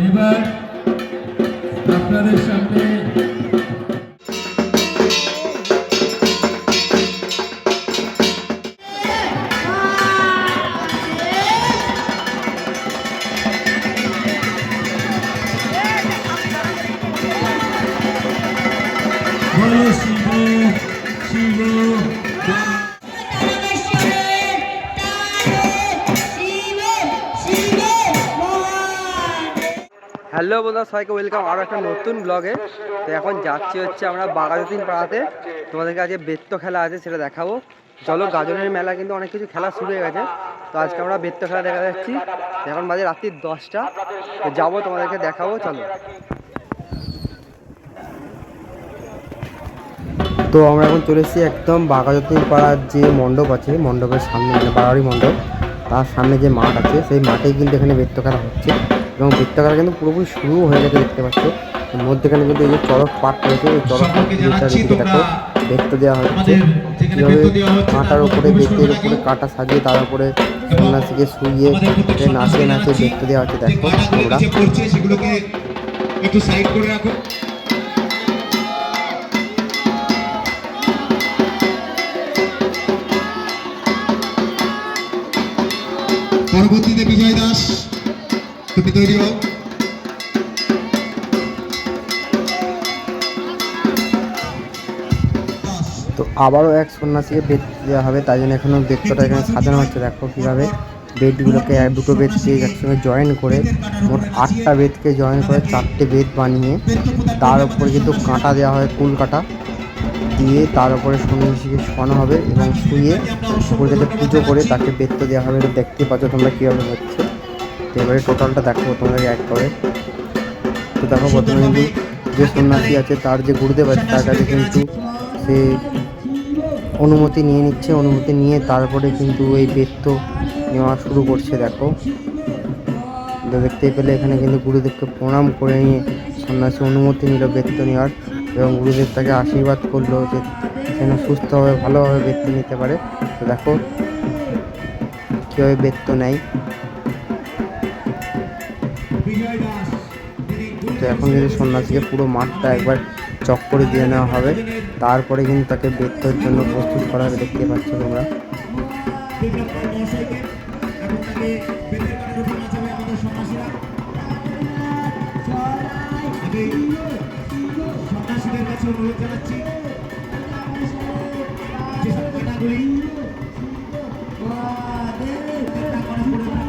এবার আপনাদের সামনে হ্যালো বন্ধুরা, সবাইকে ওয়েলকাম আরও একটা নতুন ব্লগে তো এখন যাচ্ছি হচ্ছে আমরা বাগাজতিন পাড়াতে। তোমাদেরকে আজকে বেত্ত খেলা আছে, সেটা দেখাবো। চলো, গাজনের মেলা কিন্তু অনেক কিছু খেলা শুরু হয়ে গেছে। তো আজকে আমরা বেত্ত খেলা দেখা যাচ্ছি। এখন বাজে রাত্রি দশটা। তো যাব, তোমাদেরকে দেখাবো, চলো। তো আমরা এখন চলে এসেছি একদম বাঘাযতীন পাড়ার যে মণ্ডপ আছে, মণ্ডপের সামনে মানে মণ্ডপ। তার সামনে যে মাঠ আছে, সেই মাঠেই কিন্তু এখানে বৃত্ত খেলা হচ্ছে। এবং বৃত্ত খেলা কিন্তু পুরোপুরি শুরু হয়ে গেছে দেখতে পাচ্ছ। মধ্যেখানে কিন্তু এই যে চড়ক পাট রয়েছে এই চড়ক সকলকে জানাচ্ছি দেখো তোমরা। দেওয়া হচ্ছে। কীভাবে কাঁটার উপরে বেতের উপরে কাঁটা সাজিয়ে তার উপরে সন্ন্যাসীকে শুইয়ে সে নাচে নাচে বৃত্ত দেওয়া হচ্ছে দেখো তোমরা একটু সাইড করে রাখো। পরবর্তীতে বিজয় দাস। তুমি তৈরি তো আবারও এক সন্ন্যাসীকে বেদ দেওয়া হবে, তাই জন্য এখনও বেদটা এখানে সাজানো হচ্ছে। দেখো কীভাবে বেদগুলোকে এক, দুটো বেদকে একসঙ্গে জয়েন করে, মোট আটটা বেদকে জয়েন করে চারটে বেদ বানিয়ে, তার উপরে কিন্তু কাঁটা দেওয়া হয়, কুল কাঁটা দিয়ে তার উপরে সন্ন্যাসীকে শোয়ানো হবে এবং শুয়ে উপরে পুজো করে তাকে বেত্ত দেওয়া হবে। দেখতে পাচ্ছ তোমরা কীভাবে হচ্ছে। এবারে টোটালটা দেখো তোমাদেরকে এক করে। তো দেখো প্রথমে কিন্তু যে সন্ন্যাসী আছে, তার যে গুরুদেব আছে, তার কাছে কিন্তু সে অনুমতি নিয়ে নিচ্ছে, অনুমতি নিয়ে তারপরে কিন্তু এই বেত্ত নেওয়া শুরু করছে, দেখো। দেখতে পেলে এখানে কিন্তু গুরুদেবকে প্রণাম করে নিয়ে সন্ন্যাসী অনুমতি নিল বেত্ত নেওয়ার এবং গুরুদেব তাকে আশীর্বাদ করল যে যেন সুস্থভাবে, ভালোভাবে বেত্ত নিতে পারে। তো দেখো কীভাবে বেত্ত নেয়। তো এখন কিন্তু সন্ন্যাসীকে পুরো মাঠটা একবার চক্করে দিয়ে নেওয়া হবে, তারপরে কিন্তু তাকে বেত্তর জন্য প্রস্তুত করা হবে দেখতে পাচ্ছ তোমরা।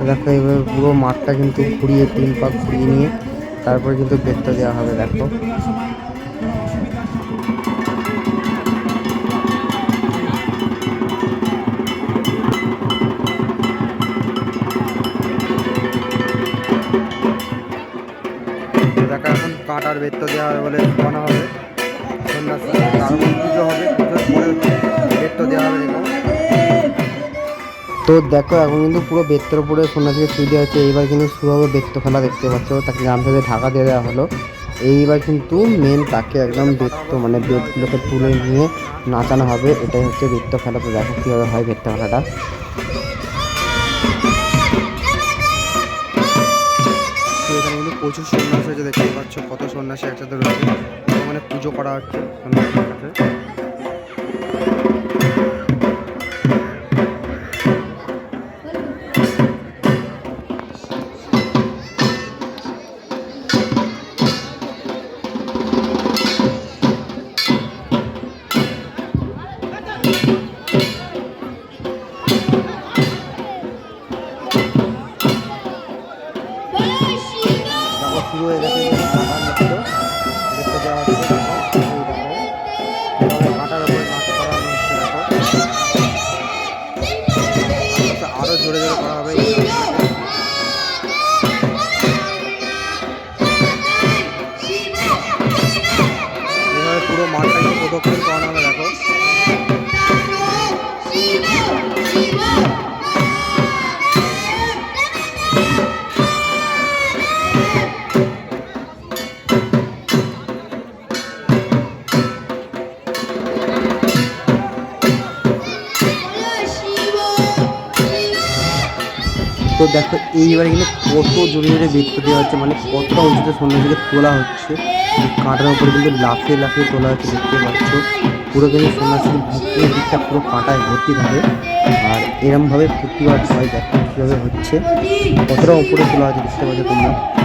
দেখো, এবার পুরো মাঠটা কিন্তু ঘুরিয়ে তিন পাক ঘুরিয়ে নিয়ে তারপরে কিন্তু বেত্ত দেওয়া হবে, দেখো। কাঁটার বেত্ত দেওয়া হবে বলে শোনা হবে। সন্ন্যাসী তারপর পুজো হবে, পুজোর পরে তো দেখো, এখন কিন্তু পুরো বেত্তর উপরে সন্ন্যাসীকে শুয়ে দেওয়া হচ্ছে। এইবার কিন্তু শুরু হবে বেত্ত খেলা, দেখতে পাচ্ছ। তাকে গামছা থেকে ঢাকা দিয়ে দেওয়া হলো। এইবার কিন্তু মেন তাকে একদম বেত্ত মানে বেদগুলোকে তুলে নিয়ে নাচানো হবে। এটাই হচ্ছে বৃত্ত খেলা। তো দেখো কীভাবে হয় বৃত্ত খেলাটা। প্রচুর সন্ন্যাসী আছে দেখতে পাচ্ছ। কত সন্ন্যাসী একসাথে রয়েছে। মানে পুজো করা হচ্ছে দক্ষিণ কর্নারে দেখো। তো দেখো, এইবারে কিন্তু কত জোরে জোরে বিদ্যুৎ দেওয়া হচ্ছে মানে কত উঁচুতে সন্ধ্যা থেকে তোলা হচ্ছে। কাঁটার উপরে কিন্তু লাফিয়ে লাফিয়ে তোলা হচ্ছে, দেখতে পাচ্ছ? পুরো কিন্তু সন্ন্যাসী এই দিকটা পুরো কাঁটায় ভর্তি থাকে। আর এরমভাবে ফুটবার হয়, দেখো কীভাবে হচ্ছে। কতটা উপরে তোলা হচ্ছে, দেখতে পাচ্ছ তোমরা?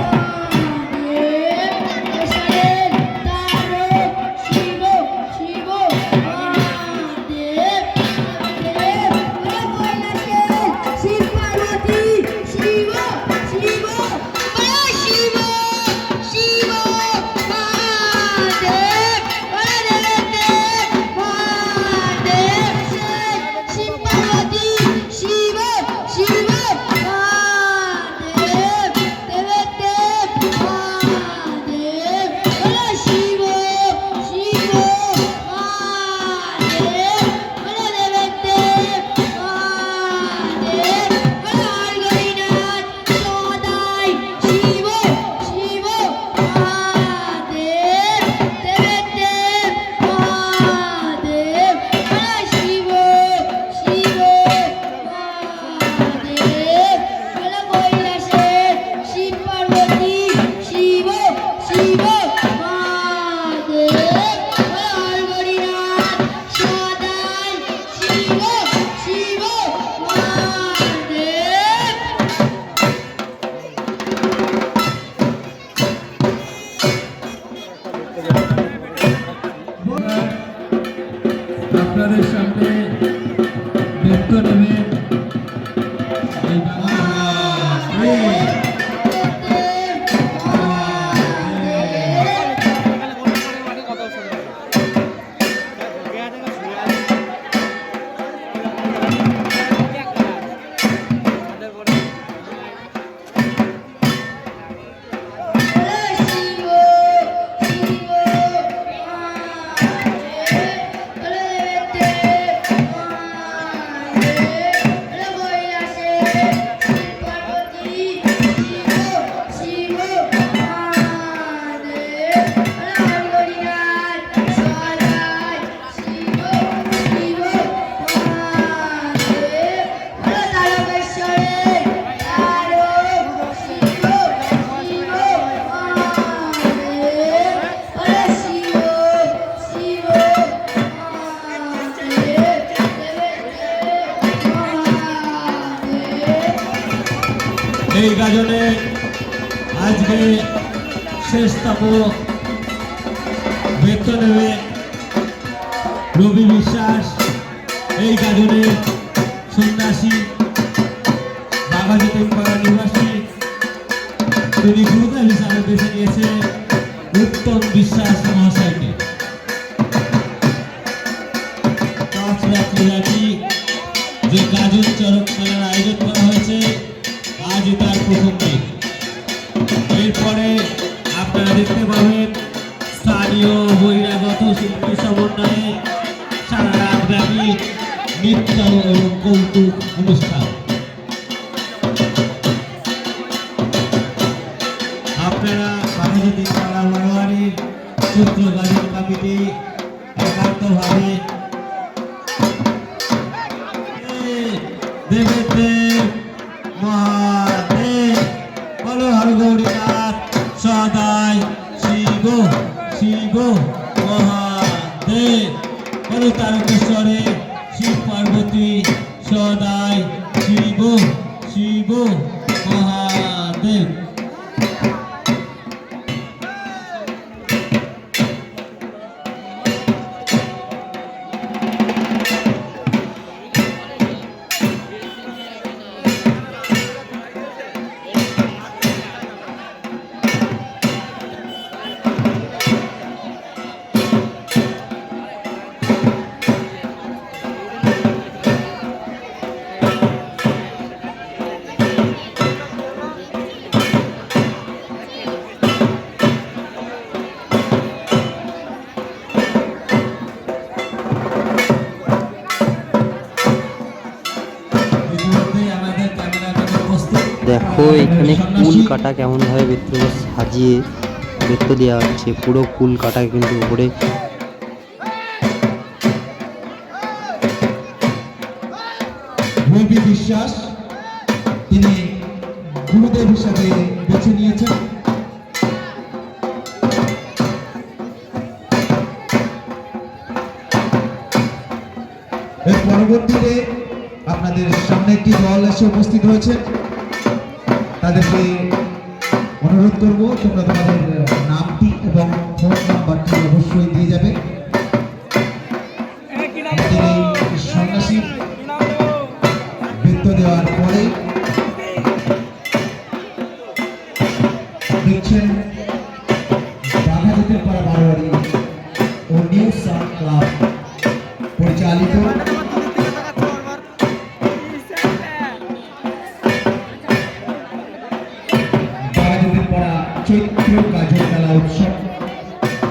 এই গাজনে আজকে শেষ তাপ বেতন নেবে রবি বিশ্বাস। এই গাজনে সন্ন্যাসী বাঘাজীতেন পাড়া নিবাসী, তিনি গুরুদার হিসাবে বেছে নিয়েছে উত্তম বিশ্বাস মহাশয়। শুক্রবারের কমিটি একান্তভাবে দেবের কুল কাটা কেমনভাবে বৃত্তগুলো সাজিয়ে বৃত্ত দেওয়া হচ্ছে, পুরো কুল কাটা কিন্তু উপরে। বিশ্বাস, তিনি গুরুদেব হিসাবে বেছে নিয়েছেন। পরবর্তীতে আপনাদের সামনে একটি দল এসে উপস্থিত হয়েছে। তাদেরকে অনুরোধ করব তোমরা তোমাদের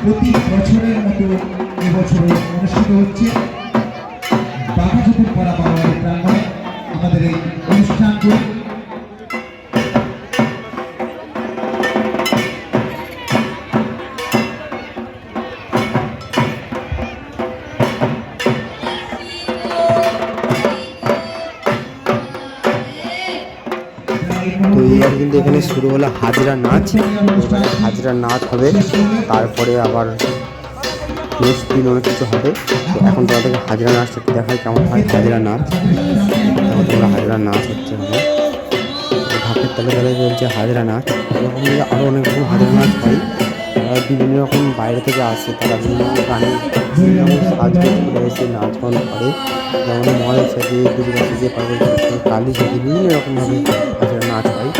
প্রতি বছরের মতো এবছরে অনুষ্ঠিত হচ্ছে। এখানে শুরু হলো হাজরা নাচ। হাজরা নাচ হবে, তারপরে আবার নেক্সট দিন অনেক কিছু হবে। তো এখন তোমাদেরকে হাজরা একটু দেখাই কেমন হয় হাজরা নাচ। তোমরা হাজরা নাচ হচ্ছে হবে ঢাকের তালে তালে চলছে হাজরা নাচ। এরকম আরও অনেক রকম হাজরা নাচ হয়। তারা বিভিন্ন রকম বাইরে থেকে আসে, তারা বিভিন্ন গানে সাজগোজ করে এসে নাচ গান করে। যেমন মল সাজে দুর্গা সাজে পাগল সাজে কালী সাজে বিভিন্ন রকমভাবে হাজরা নাচ হয়।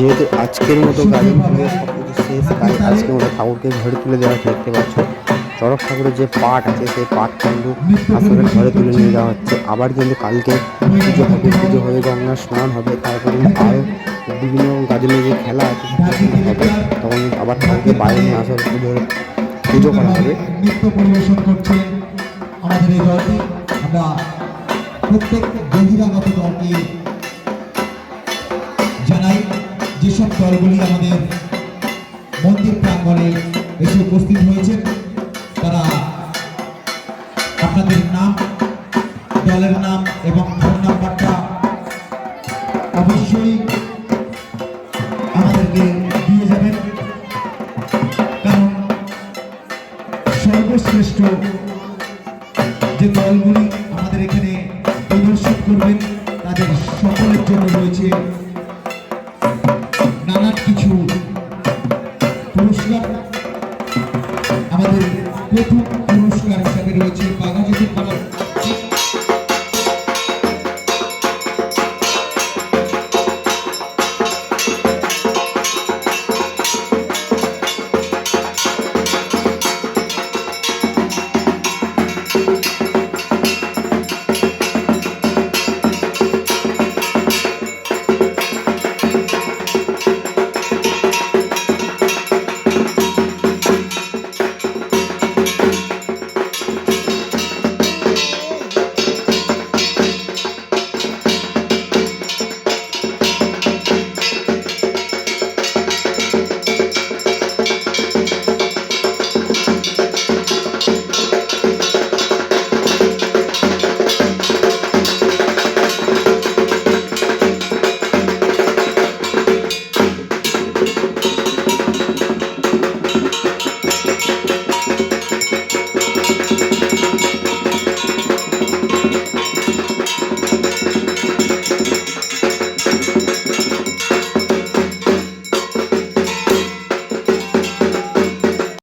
যেহেতু আজকের মতো গাড়ি শেষ তাই আজকের মতো ঠাকুরকে ঘরে তুলে দেওয়া দেখতে পাচ্ছ? চড়ক ঠাকুরের যে পাট আছে, সেই পাট কিন্তু আসলে ঘরে তুলে নিয়ে যাওয়া হচ্ছে। আবার কিন্তু কালকে পুজো হবে পুজো হবে গঙ্গা স্নান হবে, তারপরে আরও বিভিন্ন গাজনের যে খেলা আছে হবে। তখন আবার ঠাকুরকে বাইরে নিয়ে আসা হবে পুজোর পুজো করা হবে। নৃত্য পরিবেশন করছে আমাদের এই দলটি। আমরা প্রত্যেক দলকে জানাই। যেসব দলগুলি আমাদের মন্দির প্রাঙ্গণে এসে উপস্থিত হয়েছে